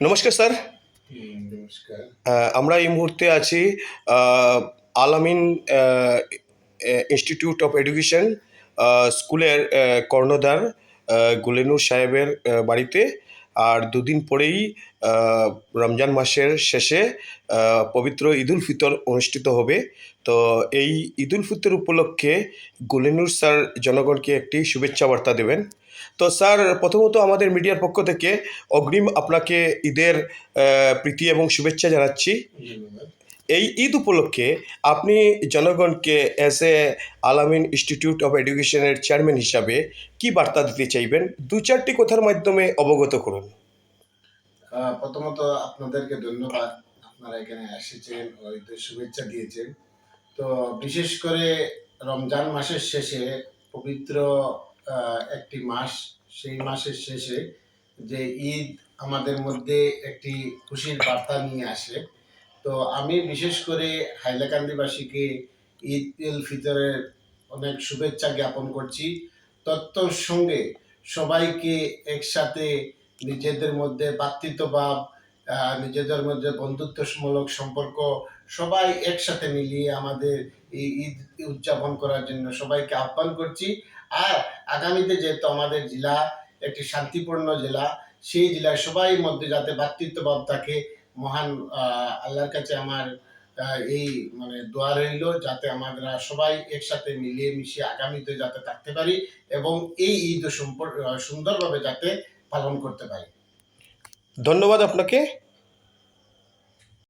নমস্কার স্যার। নমস্কার। আমরা এই মুহূর্তে আছি আলামিন ইনস্টিটিউট অফ এডুকেশন স্কুলের কর্ণধার গুলেনুর সাহেবের বাড়িতে। আর দুদিন পরেই রমজান মাসের শেষে পবিত্র ঈদুল ফিতর অনুষ্ঠিত হবে। তো এই ঈদুল ফিতর উপলক্ষে গুলেনুর স্যার জনগণকে একটি শুভেচ্ছা বার্তা দেবেন। তো স্যার, প্রথমত আমাদের মিডিয়ার পক্ষ থেকে অগ্রিম আপনাকে ঈদের প্রীতি এবং শুভেচ্ছা জানাচ্ছি। এই ঈদ উপলক্ষে আপনি জনগণকে অ্যাজ এ আলামিন ইনস্টিটিউট অফ এডুকেশনের চেয়ারম্যান হিসাবে কি বার্তা দিতে চাইবেন? দু চারটি কথার মাধ্যমে অবগত করুন। প্রথমত আপনাদেরকে ধন্যবাদ। আপনারা এখানে এসেছেন ঈদের শুভেচ্ছা দিয়েছেন। তো বিশেষ করে রমজান মাসের শেষে, পবিত্র একটি মাস, সেই মাসের শেষে যে ঈদ আমাদের মধ্যে একটি খুশির বার্তা নিয়ে আসে। তো আমি বিশেষ করে হাইলাকান্দিবাসীকে ঈদ উল ফিতরের অনেক শুভেচ্ছা জ্ঞাপন করছি। তত্ত্বর সঙ্গে সবাইকে একসাথে নিজেদের মধ্যে ভ্রাতৃত্বভাব নিজেদের মধ্যে বন্ধুত্বমূলক সম্পর্ক সবাই একসাথে মিলিয়ে আমাদের এই ঈদ উদযাপন করার জন্য সবাইকে আহ্বান করছি। আর আগামীতে যেহেতু আমাদের জেলা একটি শান্তিপূর্ণ জেলা, সেই জেলায় সবাই মধ্যে যাতে ভ্রাতৃত্বভাব থাকে মহান আল্লাহর কাছে আমার এই মানে দোয়া রইল যাতে আমরা সবাই একসাথে মিলিয়ে মিশিয়ে আগামীতে যাতে থাকতে পারি এবং এই ঈদ সুন্দরভাবে যাতে পালন করতে পারি। ধন্যবাদ আপনাকে।